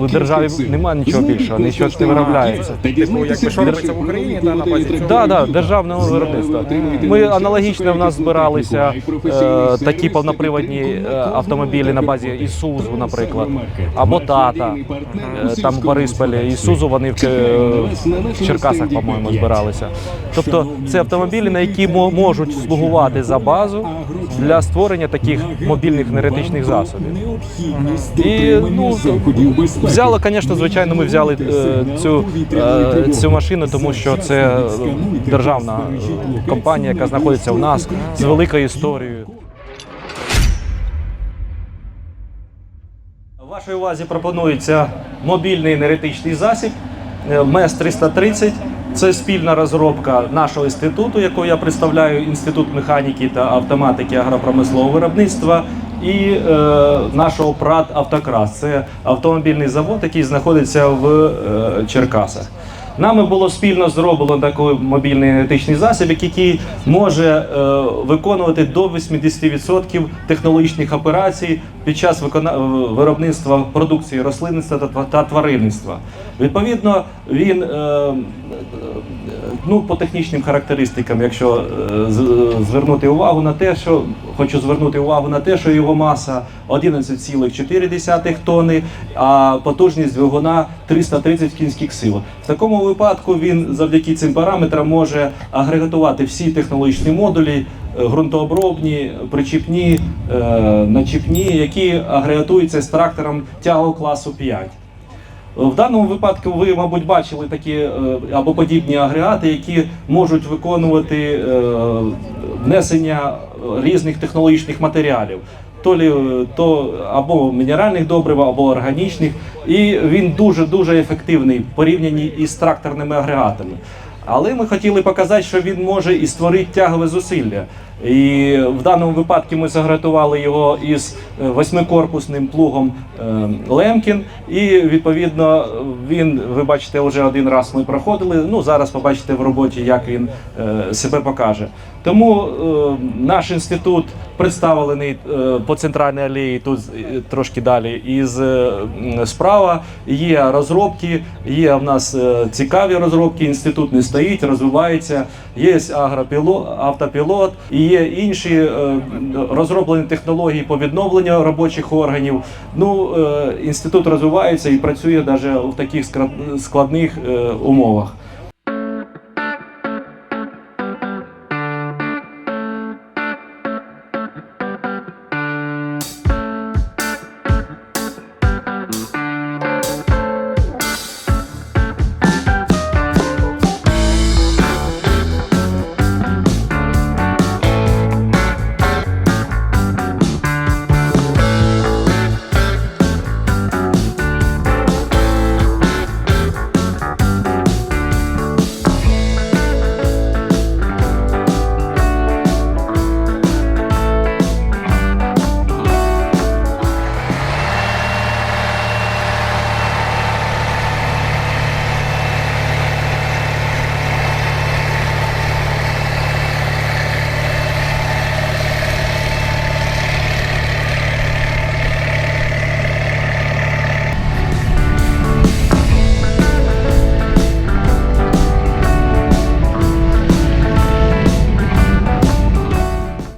в державі немає нічого більшого, нічого ж не виробляється. Типу, якби що робиться в Україні, та на базі цього. Да, да, державного виробництва. Ми аналогічно в нас збиралися е, такі повноприводні е, автомобілі на базі Ісузу, наприклад, або Тата. Е, там в Борисполі Ісузу вони в, в Черкасах, по-моєму, збиралися. Тобто це автомобілі, на які мо- можуть слугувати за базу для створення таких мобільних енергетичних засобів. І ну взяло, звісно, звичайно, ми взяли е, цю, е, цю машину, тому що це державна компанія, яка знаходиться у нас з великою історією. Вашій увазі пропонується мобільний енергетичний засіб е, МЕС 330. Це спільна розробка нашого інституту, якого я представляю, інститут механіки та автоматики агропромислового виробництва, і е, нашого ПРАД Автокрас. Це автомобільний завод, який знаходиться в е, Черкасах. Нами було спільно зроблено такий мобільний енергетичний засіб, який може е, виконувати до 80% технологічних операцій під час викона... е, виробництва продукції рослинництва та, та тваринництва. Відповідно, він е, ну, по технічним характеристикам, якщо е, звернути увагу на те, що хочу звернути увагу на те, що його маса 11,4 тонни, а потужність двигуна 330 кінських сил. В такому випадку він завдяки цим параметрам може агрегатувати всі технологічні модулі, е, ґрунтообробні, причіпні, е, начіпні, які агрегатуються з трактором тягового класу 5. В даному випадку ви, мабуть, бачили такі е, або подібні агрегати, які можуть виконувати е, внесення різних технологічних матеріалів. То, лі, то або мінеральних добрив, або органічних, і він дуже дуже ефективний в порівнянні із тракторними агрегатами. Але ми хотіли показати, що він може і створити тягове зусилля. І в даному випадку ми загратували його із е, восьмикорпусним плугом е, Лемкін. І відповідно він, ви бачите, вже один раз ми проходили. Ну зараз побачите в роботі, як він е, себе покаже. Тому е, наш інститут представлений е, по центральній алеї, тут е, трошки далі. Із справа є розробки, є в нас цікаві розробки. Інститут не стоїть, розвивається. Є агропілот, автопілот і є інші розроблені технології по відновленню робочих органів. Ну, інститут розвивається і працює навіть в таких складних умовах.